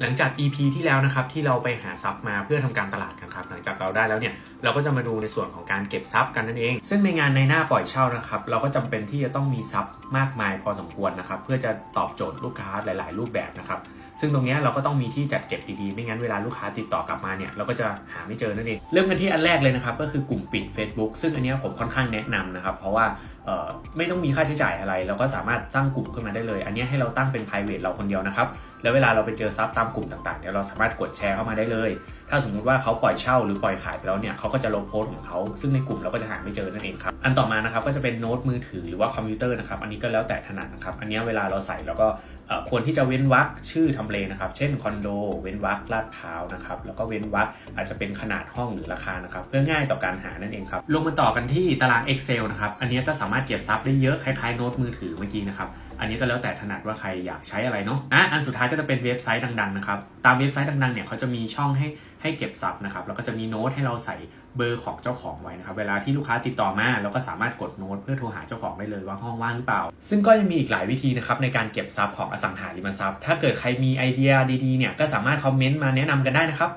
หลังจาก EP ที่แล้วนะครับที่เราไปหาซับมาเพื่อทำการตลาดกันครับหลังจากเราได้แล้วเนี่ยเราก็จะมาดูในส่วนของการเก็บซับกันนั่นเอง ซึ่งในงานในหน้าปล่อยเช่านะครับเราก็จำเป็นที่จะต้องมีซับมากมายพอสมควรนะครับเพื่อจะตอบโจทย์ลูกค้าหลาย ๆ รูปแบบนะครับ ซึ่งตรงนี้เราก็ต้องมีที่จัดเก็บดีๆ ไม่งั้นเวลาลูกค้าติดต่อกลับมาเนี่ยเราก็จะหาไม่เจอนั่นเองเริ่มกันที่อันแรกเลยนะครับก็คือกลุ่มปิด Facebook ซึ่งอันนี้ผมค่อนข้างแนะนำนะครับเพราะว่าไม่ต้องมีค่าใช้จ่ายอะไร เราก็สามารถตั้งกลุ่มขึ้นมาได้เลย อันนี้ให้เราตั้งเป็น private เราคนเดียวนะครับแล้วเวลาเราไปเจอซับตามกลุ่มต่างๆเนี่ยเราสามารถกดแชร์เข้ามาได้เลยถ้าสมมุติว่าเขาปล่อยเช่าหรือปล่อยขายไปแล้วเนี่ยเขาก็จะลบโพสต์ของเขาซึ่งในกลุ่มเราก็จะหาไม่เจอนั่นเองครับอันต่อมานะครับก็จะเป็นโน้ตมือถือหรือว่าคอมพิวเตอร์นะครับอันนี้ก็แล้วแต่ถนัดนะครับอันนี้เวลาเราใส่เราก็ควรที่จะเว้นวรรคชื่อทำเลนะครับ เช่นคอนโดเว้นวรรคลาดพร้าวนะครับแล้วก็เว้นวรรคอาจจะเป็นขนาดห้องหรือราคานะครับเพื่อง่ายต่อการหานั่นเองครับลงมาต่อกันที่ตาราง Excel นะครับอันนี้ก็สามารถเก็บซับได้เยอะคล้ายๆโน้ตมือถือเมื่อกี้นะครับอันนี้ก็แล้วแต่ถนัดว่าใครอยากใช้อะไรเนาะอะอันสุดท้ายก็จะเป็นเว็บไซต์ดังๆนะครับตามเว็บไซต์ดังๆเนี่ยเขาจะมีช่องให้ให้เก็บซับนะครับแล้วก็จะมีโน้ตให้เราใส่เบอร์ของเจ้าของไว้นะครับ เวลาที่ลูกค้าติดต่อมาเราก็สามารถกดโน้ตเพื่อโทรหาเจ้าของได้เลยว่าห้องว่างหรือเปล่า ซึ่งก็ยังมีอีกหลายวิธีนะครับในการเก็บซับของอสังหาริมทรัพย์ ถ้าเกิดใครมีไอเดียดีๆเนี่ยก็สามารถคอมเมนต์มาแนะนำกันได้นะครับ